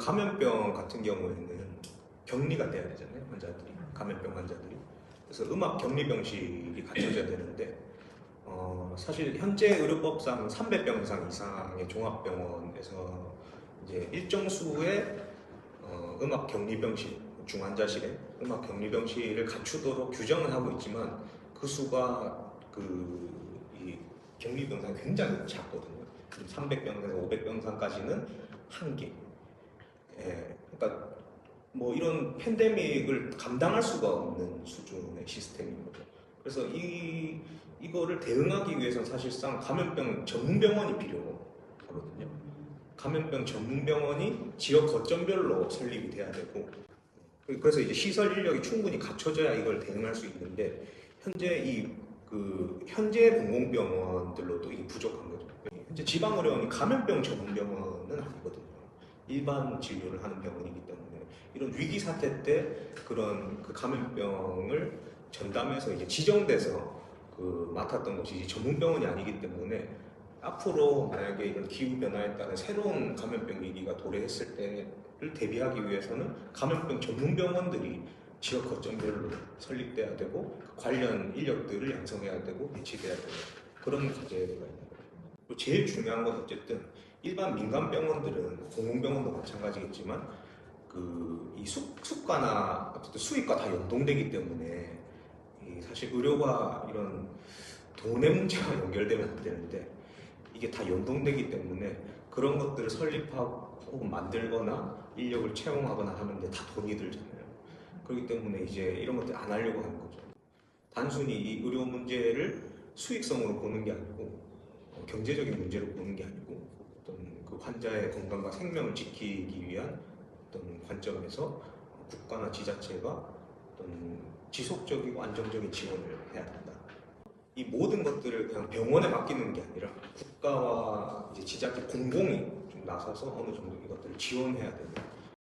감염병 같은 경우에는 격리가 돼야 되잖아요 환자들이 감염병 환자들이 그래서 음압 격리 병실이 갖춰져야 되는데 어, 사실 현재 의료법상 300병상 이상의 종합병원에서 이제 일정 수의 어, 음압 격리 병실 중환자실에 음압 격리 병실을 갖추도록 규정을 하고 있지만 그 수가 그 이 격리 병상이 굉장히 작거든요. 300병상에서 500병상까지는 한 개. 예, 그러니까 뭐 이런 팬데믹을 감당할 수가 없는 수준의 시스템인 거죠. 그래서 이 이거를 대응하기 위해서는 사실상 감염병 전문 병원이 필요하거든요. 감염병 전문 병원이 지역 거점별로 설립이 돼야 되고 그래서 이제 시설 인력이 충분히 갖춰져야 이걸 대응할 수 있는데 현재 이 그 현재 공공병원들로도 이게 부족한 거죠. 현재 지방의료원이 감염병 전문 병원은 아니거든요. 일반 진료를 하는 병원이기 때문에 이런 위기 사태 때 그런 그 감염병을 전담해서 이제 지정돼서 그 맡았던 것이 이제 전문 병원이 아니기 때문에 앞으로 만약에 이런 기후 변화에 따른 새로운 감염병 위기가 도래했을 때를 대비하기 위해서는 감염병 전문 병원들이 지역 거점별로 설립돼야 되고 그 관련 인력들을 양성해야 되고 배치돼야 되고 그런 과제가 있는 거예요. 제일 중요한 건 어쨌든 일반 민간 병원들은 공공병원도 마찬가지겠지만 그 이 숙가나 어쨌든 수익과 다 연동되기 때문에 이 사실 의료가 이런 돈의 문제와 연결되면 안 되는데 이게 다 연동되기 때문에 그런 것들을 설립하고 만들거나 인력을 채용하거나 하는데 다 돈이 들잖아요. 그렇기 때문에 이제 이런 것들 안 하려고 하는 거죠. 단순히 이 의료 문제를 수익성으로 보는 게 아니고 어, 경제적인 문제로 보는 게 아니고 환자의 건강과 생명을 지키기 위한 어떤 관점에서 국가나 지자체가 어떤 지속적이고 안정적인 지원을 해야 된다. 이 모든 것들을 그냥 병원에 맡기는 게 아니라 국가와 이제 지자체 공공이 좀 나서서 어느 정도 이것들을 지원해야 된다.